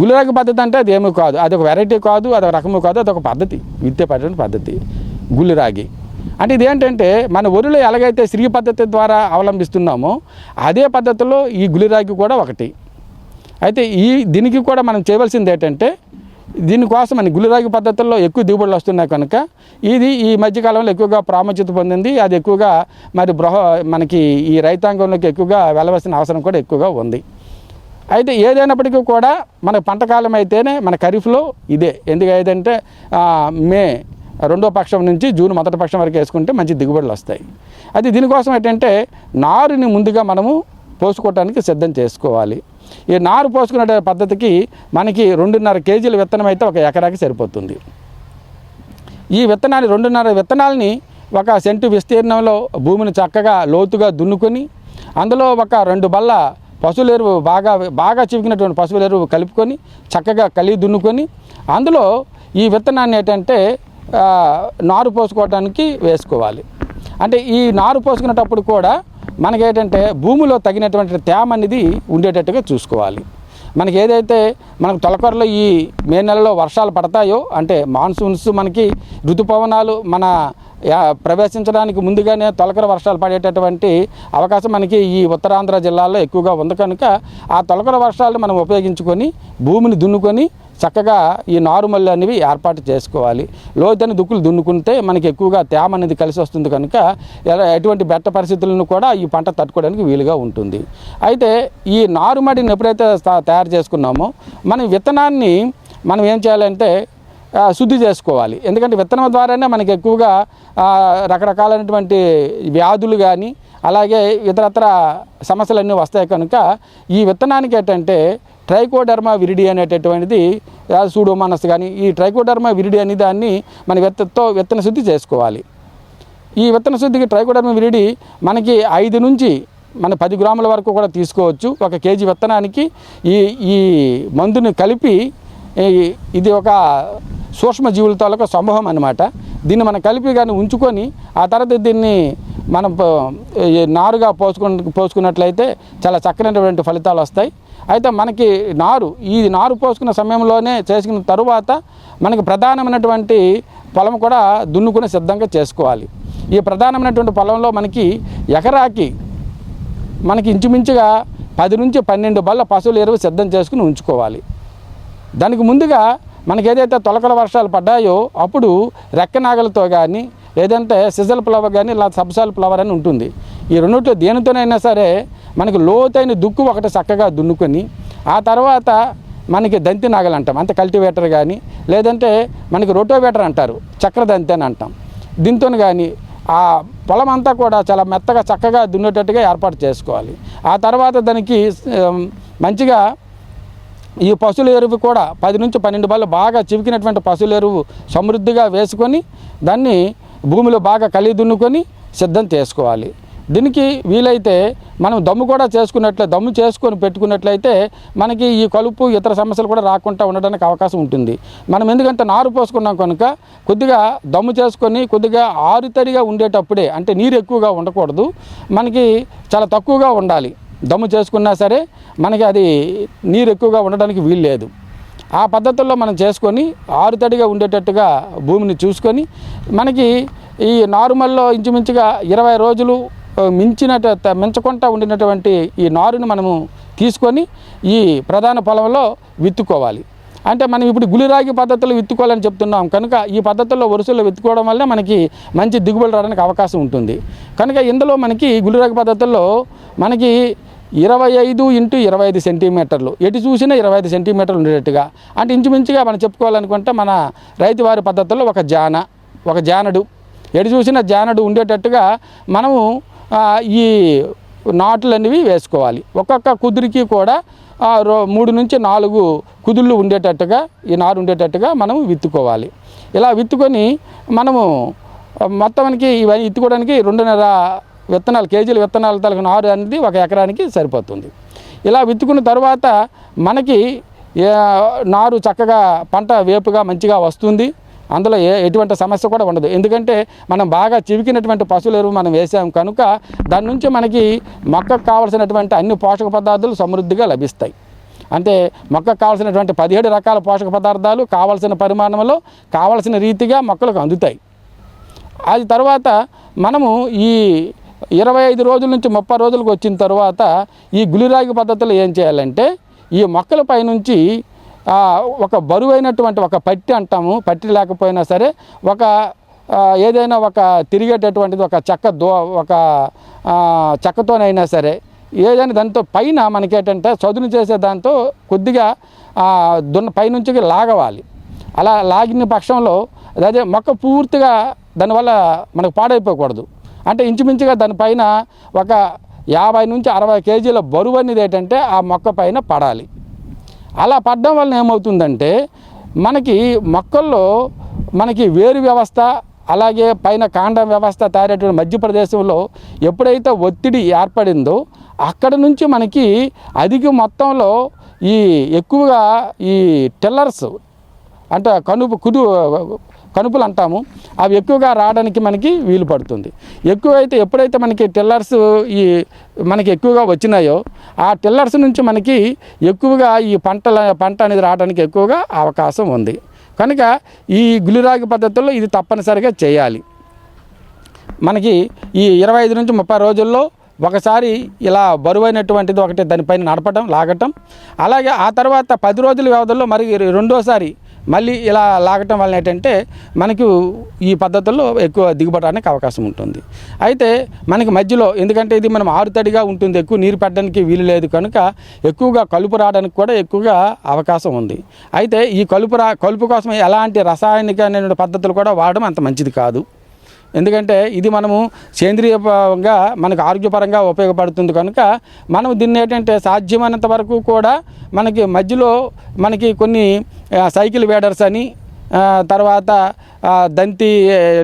గులిరాగి పద్ధతి అంటే అది ఏమీ కాదు. అది ఒక వెరైటీ కాదు అది ఒక రకము కాదు అది ఒక పద్ధతి. విత్తే పద్ధతి పద్ధతి. గులిరాగి అంటే ఇదేంటంటే మన ఒరిలో ఎలాగైతే శ్రీ పద్ధతి ద్వారా అవలంబిస్తున్నామో అదే పద్ధతిలో ఈ గులిరాగి కూడా ఒకటి. అయితే ఈ దీనికి కూడా మనం చేయవలసింది ఏంటంటే దీనికోసం మన గులిరాగి పద్ధతుల్లో ఎక్కువ దిగుబడులు వస్తున్నాయి కనుక ఇది ఈ మధ్యకాలంలో ఎక్కువగా ప్రాముఖ్యత పొందింది. అది ఎక్కువగా మరి బృహ మనకి ఈ రైతాంగంలోకి ఎక్కువగా వెళ్ళవలసిన అవసరం కూడా ఎక్కువగా ఉంది. అయితే ఏదైనప్పటికీ కూడా మన పంట కాలం అయితేనే మన ఖరీఫ్లో ఇదే. ఎందుకంటే మే రెండో పక్షం నుంచి జూన్ మొదటి పక్షం వరకు వేసుకుంటే మంచి దిగుబడులు వస్తాయి. అది దీనికోసం ఏంటంటే నారుని ముందుగా మనము పోసుకోవటానికి సిద్ధం చేసుకోవాలి. ఈ నారు పోసుకునే పద్ధతికి మనకి రెండున్నర కేజీల విత్తనం అయితే ఒక ఎకరాకి సరిపోతుంది. ఈ విత్తనాన్ని రెండున్నర విత్తనాలని ఒక సెంటు విస్తీర్ణంలో భూమిని చక్కగా లోతుగా దున్నుకొని అందులో ఒక రెండు బల్ల పశువుల ఎరువు బాగా బాగా చివికినటువంటి పశువుల ఎరువు కలుపుకొని చక్కగా కలిగి దున్నుకొని అందులో ఈ విత్తనాన్ని ఏంటంటే నారు పోసుకోవడానికి వేసుకోవాలి. అంటే ఈ నారు పోసుకునేటప్పుడు కూడా మనకేంటంటే భూమిలో తగినటువంటి తేమ అనేది ఉండేటట్టుగా చూసుకోవాలి. మనకి ఏదైతే మనకు తొలకరలో ఈ మే నెలలో వర్షాలు పడతాయో అంటే మాన్సూన్స్ మనకి ఋతుపవనాలు మన ప్రవేశించడానికి ముందుగానే తొలకర వర్షాలు పడేటటువంటి అవకాశం మనకి ఈ ఉత్తరాంధ్ర జిల్లాలో ఎక్కువగా ఉంది కనుక ఆ తొలకర వర్షాలను మనం ఉపయోగించుకొని భూమిని దున్నుకొని చక్కగా ఈ నారుమల్లు అనేవి ఏర్పాటు చేసుకోవాలి. లోతైన దుక్కులు దున్నుకుంటే మనకి ఎక్కువగా తేమ అనేది కలిసి వస్తుంది కనుక ఎటువంటి బెట్ట పరిస్థితులను కూడా ఈ పంట తట్టుకోవడానికి వీలుగా ఉంటుంది. అయితే ఈ నారుమడిని ఎప్పుడైతే తా- తయారు చేసుకున్నామో మనం విత్తనాన్ని మనం ఏం చేయాలంటే శుద్ధి చేసుకోవాలి. ఎందుకంటే విత్తనం ద్వారానే మనకి ఎక్కువగా రకరకాలైనటువంటి వ్యాధులు కానీ అలాగే ఇతరత్ర సమస్యలన్నీ వస్తాయి కనుక ఈ విత్తనానికి ఏంటంటే ట్రైకోడర్మా విరిడి అనేటటువంటిది సూడోమానస్ కానీ ఈ ట్రైకోడర్మా విరిడి అనే దాన్ని మన విత్తతో విత్తన శుద్ధి చేసుకోవాలి. ఈ విత్తన శుద్ధికి ట్రైకోడర్మా విరిడి మనకి ఐదు నుంచి మన పది గ్రాముల వరకు కూడా తీసుకోవచ్చు. ఒక కేజీ విత్తనానికి ఈ ఈ మందుని కలిపి ఇది ఒక సూక్ష్మజీవుల తాలూకా సమూహం అనమాట దీన్ని మనం కలిపి కానీ ఉంచుకొని ఆ తర్వాత దీన్ని మనం నారుగా పోసుకుని పోసుకున్నట్లయితే చాలా చక్కనటువంటి ఫలితాలు వస్తాయి. అయితే మనకి నారు ఈ నారు పోసుకున్న సమయంలోనే చేసుకున్న తరువాత మనకి ప్రధానమైనటువంటి పొలం కూడా దున్నుకుని సిద్ధంగా చేసుకోవాలి. ఈ ప్రధానమైనటువంటి పొలంలో మనకి ఎకరాకి మనకి ఇంచుమించుగా పది నుంచి పన్నెండు బళ్ళ పశువుల ఎరువు సిద్ధం చేసుకుని ఉంచుకోవాలి. దానికి ముందుగా మనకి ఏదైతే తొలకల వర్షాలు పడ్డాయో అప్పుడు రెక్కనాగలతో కానీ లేదంటే సిజల్ ఫ్లవర్ కానీ ఇలా సబ్సాల్ ఫ్లవర్ అని ఉంటుంది. ఈ రెండిట్లో దేనితోనైనా సరే మనకి లోతైన దుక్కు ఒకటి చక్కగా దున్నుకొని ఆ తర్వాత మనకి దంతి నాగలు అంటాం. అంత కల్టివేటర్ కానీ లేదంటే మనకి రోటోవేటర్ అంటారు. చక్ర దంతి అని అంటాం. దీంతో కానీ ఆ పొలం అంతా కూడా చాలా మెత్తగా చక్కగా దున్నేటట్టుగా ఏర్పాటు చేసుకోవాలి. ఆ తర్వాత దానికి మంచిగా ఈ పశువుల ఎరువు కూడా పది నుంచి పన్నెండు బళ్ళు బాగా చివికినటువంటి పశువుల ఎరువు సమృద్ధిగా వేసుకొని దాన్ని భూమిలో బాగా కలిగి దున్నుకొని సిద్ధం చేసుకోవాలి. దీనికి వీలైతే మనం దమ్ము కూడా చేసుకున్నట్లే దమ్ము చేసుకొని పెట్టుకున్నట్లయితే మనకి ఈ కలుపు ఇతర సమస్యలు కూడా రాకుండా ఉండడానికి అవకాశం ఉంటుంది. మనం ఎందుకంటే నారు పోసుకున్నాం కనుక కొద్దిగా దమ్ము చేసుకొని కొద్దిగా ఆరుతడిగా ఉండేటప్పుడే అంటే నీరు ఎక్కువగా ఉండకూడదు. మనకి చాలా తక్కువగా ఉండాలి. దమ్ము చేసుకున్నా సరే మనకి అది నీరు ఎక్కువగా ఉండడానికి వీలు లేదు. ఆ పద్ధతుల్లో మనం చేసుకొని ఆరుతడిగా ఉండేటట్టుగా భూమిని చూసుకొని మనకి ఈ నార్మల్లో ఇంచుమించుగా ఇరవై రోజులు ఆ, మించినట మించకుండా ఉండినటువంటి ఈ నారుని మనము తీసుకొని ఈ ప్రధాన పొలంలో విత్తుకోవాలి. అంటే మనం ఇప్పుడు గులిరాగి పద్ధతిలో విత్తుకోవాలని చెప్తున్నాం కనుక ఈ పద్ధతుల్లో వరుసల్లో విత్తుకోవడం వల్ల మనకి మంచి దిగుబడి రావడానికి అవకాశం ఉంటుంది. కనుక ఇందులో మనకి గులిరాగి పద్ధతుల్లో మనకి ఇరవై ఐదు ఇంటూ ఇరవై ఐదు సెంటీమీటర్లు. ఎటు చూసినా ఇరవై ఐదు సెంటీమీటర్లు ఉండేటట్టుగా. అంటే ఇంచుమించుగా మనం చెప్పుకోవాలనుకుంటే మన రైతువారి పద్ధతుల్లో ఒక జాన ఒక జానడు. ఎటు చూసినా జానడు ఉండేటట్టుగా మనము ఈ నాట్లు అనేవి వేసుకోవాలి. ఒక్కొక్క కుదురికి కూడా రో- మూడు నుంచి నాలుగు కుదుళ్ళు ఉండేటట్టుగా ఈ నారు ఉండేటట్టుగా మనం విత్తుకోవాలి. ఇలా విత్తుకొని మనము మొత్తానికి ఇవన్నీ విత్తుకోవడానికి రెండున్నర విత్తనాలు కేజీల విత్తనాల తలకి నారు అనేది ఒక ఎకరానికి సరిపోతుంది. ఇలా విత్తుకున్న తర్వాత మనకి నారు చక్కగా పంట వేపుగా మంచిగా వస్తుంది. అందులో ఏ ఎటువంటి సమస్య కూడా ఉండదు. ఎందుకంటే మనం బాగా చివికినటువంటి పశువుల ఎరువు మనం వేసాం కనుక దాని నుంచి మనకి మొక్కకు కావలసినటువంటి అన్ని పోషక పదార్థాలు సమృద్ధిగా లభిస్తాయి. అంటే మొక్కకు కావాల్సినటువంటి పదిహేడు రకాల పోషక పదార్థాలు కావలసిన పరిమాణంలో కావలసిన రీతిగా మొక్కలకు అందుతాయి. అది తర్వాత మనము ఈ ఇరవై ఐదు రోజుల నుంచి ముప్పై రోజులకు వచ్చిన తర్వాత ఈ గులిరాగి పద్ధతిలో ఏం చేయాలంటే ఈ మొక్కల పైనుంచి ఒక బరువైనటువంటి ఒక పట్టి అంటాము. పట్టి లేకపోయినా సరే ఒక ఏదైనా ఒక తిరిగేటటువంటిది ఒక చెక్క దో ఒక చెక్కతోనైనా సరే ఏదైనా దాంతో పైన మనకేంటంటే చదును చేసే దాంతో కొద్దిగా దున్న పైనుంచి లాగవాలి. అలా లాగిన పక్షంలో అదే మొక్క పూర్తిగా దానివల్ల మనకు పాడైపోకూడదు. అంటే ఇంచుమించుగా దానిపైన ఒక యాభై నుంచి అరవై కేజీల బరువు అనేది ఏంటంటే ఆ మొక్క పైన పడాలి. అలా పడడం వలన ఏమవుతుందంటే మనకి మొక్కల్లో మనకి వేరు వ్యవస్థ అలాగే పైన కాండం వ్యవస్థ తయారైన మధ్య ప్రదేశంలో ఎప్పుడైతే ఒత్తిడి ఏర్పడిందో అక్కడ నుంచి మనకి అధిక మొత్తంలో ఈ ఎక్కువగా ఈ టిల్లర్స్ అంటే కనుపు కుదు కనుపులు అంటాము అవి ఎక్కువగా రావడానికి మనకి వీలు పడుతుంది. ఎక్కువైతే ఎప్పుడైతే మనకి టిల్లర్స్ ఈ మనకి ఎక్కువగా వచ్చినాయో ఆ టిల్లర్స్ నుంచి మనకి ఎక్కువగా ఈ పంటల పంట అనేది రావడానికి ఎక్కువగా అవకాశం ఉంది. కనుక ఈ గులిరాగి పద్ధతుల్లో ఇది తప్పనిసరిగా చేయాలి. మనకి ఈ ఇరవై ఐదు నుంచి ముప్పై రోజుల్లో ఒకసారి ఇలా బరువైనటువంటిది ఒకటి దానిపైన నడపడం లాగటం. అలాగే ఆ తర్వాత పది రోజుల వ్యవధిలో మరి రెండోసారి మళ్ళీ ఇలా లాగటం వలన ఏంటంటే మనకు ఈ పద్ధతుల్లో ఎక్కువ దిగుబడడానికి అవకాశం ఉంటుంది. అయితే మనకి మధ్యలో ఎందుకంటే ఇది మనం ఆరుతడిగా ఉంటుంది ఎక్కువ నీరు పెట్టడానికి వీలు లేదు కనుక ఎక్కువగా కలుపు రావడానికి కూడా ఎక్కువగా అవకాశం ఉంది. అయితే ఈ కలుపు రా కలుపు కోసం ఎలాంటి రసాయనిక పద్ధతులు కూడా వాడడం అంత మంచిది కాదు. ఎందుకంటే ఇది మనము సేంద్రియపరంగా మనకు ఆరోగ్యపరంగా ఉపయోగపడుతుంది కనుక మనం దీన్ని ఏంటంటే సాధ్యమైనంత వరకు కూడా మనకి మధ్యలో మనకి కొన్ని సైకిల్ వేడర్స్ అని తర్వాత దంతి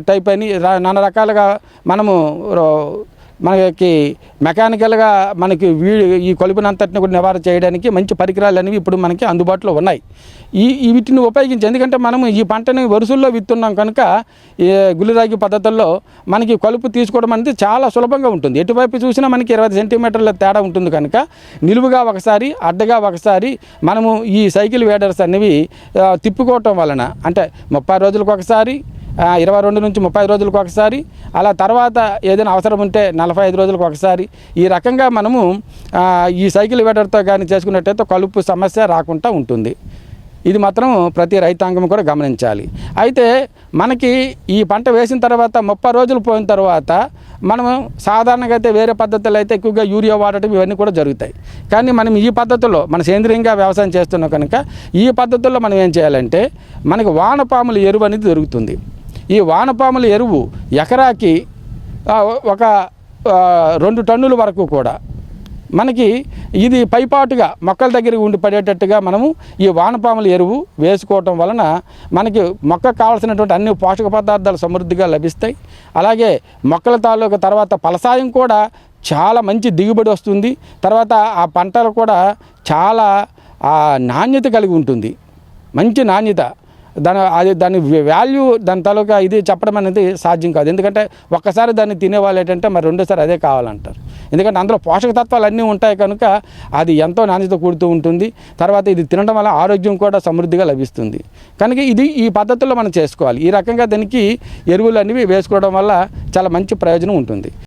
టైప్ అని నానా రకాలుగా మనము రో- మనకి మెకానికల్గా మనకి వీ ఈ కొలుపునంతటిని కూడా నివారణ చేయడానికి మంచి పరికరాలు అనేవి ఇప్పుడు మనకి అందుబాటులో ఉన్నాయి. ఈ వీటిని ఉపయోగించి ఎందుకంటే మనము ఈ పంటని వరుసల్లో విత్తున్నాం కనుక ఈ గులిరాగి పద్ధతుల్లో మనకి కలుపు తీసుకోవడం అనేది చాలా సులభంగా ఉంటుంది. ఎటువైపు చూసినా మనకి ఇరవై సెంటీమీటర్ల తేడా ఉంటుంది కనుక నిలువుగా ఒకసారి అడ్డగా ఒకసారి మనము ఈ సైకిల్ వేడర్స్ అనేవి తిప్పుకోవటం వలన అంటే ముప్పై రోజులకు ఒకసారి ఇరవై రెండు నుంచి ముప్పై రోజులకు ఒకసారి అలా తర్వాత ఏదైనా అవసరం ఉంటే నలభై ఐదు రోజులకు ఒకసారి. ఈ రకంగా మనము ఈ సైకిల్ వేటర్తో కానీ చేసుకున్నట్టయితే కలుపు సమస్య రాకుండా ఉంటుంది. ఇది మాత్రం ప్రతి రైతాంగం కూడా గమనించాలి. అయితే మనకి ఈ పంట వేసిన తర్వాత ముప్పై రోజులు పోయిన తర్వాత మనము సాధారణంగా అయితే వేరే పద్ధతులు అయితే ఎక్కువగా యూరియా వాడటం ఇవన్నీ కూడా జరుగుతాయి. కానీ మనం ఈ పద్ధతిలో మన సేంద్రియంగా వ్యవసాయం చేస్తున్నాం కనుక ఈ పద్ధతుల్లో మనం ఏం చేయాలంటే మనకి వానపాముల ఎరువు అనేది దొరుకుతుంది. ఈ వానపాముల ఎరువు ఎకరాకి ఒక రెండు టన్నుల వరకు కూడా. మనకి ఇది పైపాటుగా మొక్కల దగ్గర ఉండి పడేటట్టుగా మనము ఈ వానపాముల ఎరువు వేసుకోవటం వలన మనకి మొక్క కావాల్సినటువంటి అన్ని పోషక పదార్థాలు సమృద్ధిగా లభిస్తాయి. అలాగే మొక్కల తాలూకు తర్వాత ఫలసాయం కూడా చాలా మంచి దిగుబడి వస్తుంది. తర్వాత ఆ పంటలు కూడా చాలా నాణ్యత కలిగి ఉంటుంది. మంచి నాణ్యత. దాని అది దాని వాల్యూ దాని తాలూకా ఇది చెప్పడం అనేది సాధ్యం కాదు. ఎందుకంటే ఒక్కసారి దాన్ని తినేవాళ్ళు ఏంటంటే మరి రెండోసారి అదే కావాలంటారు. ఎందుకంటే అందులో పోషక తత్వాలు అన్నీ ఉంటాయి కనుక అది ఎంతో నాణ్యత కూడుతూ ఉంటుంది. తర్వాత ఇది తినడం వల్ల ఆరోగ్యం కూడా సమృద్ధిగా లభిస్తుంది. కనుక ఇది ఈ పద్ధతుల్లో మనం చేసుకోవాలి. ఈ రకంగా దానికి ఎరువులు అనేవి వేసుకోవడం వల్ల చాలా మంచి ప్రయోజనం ఉంటుంది.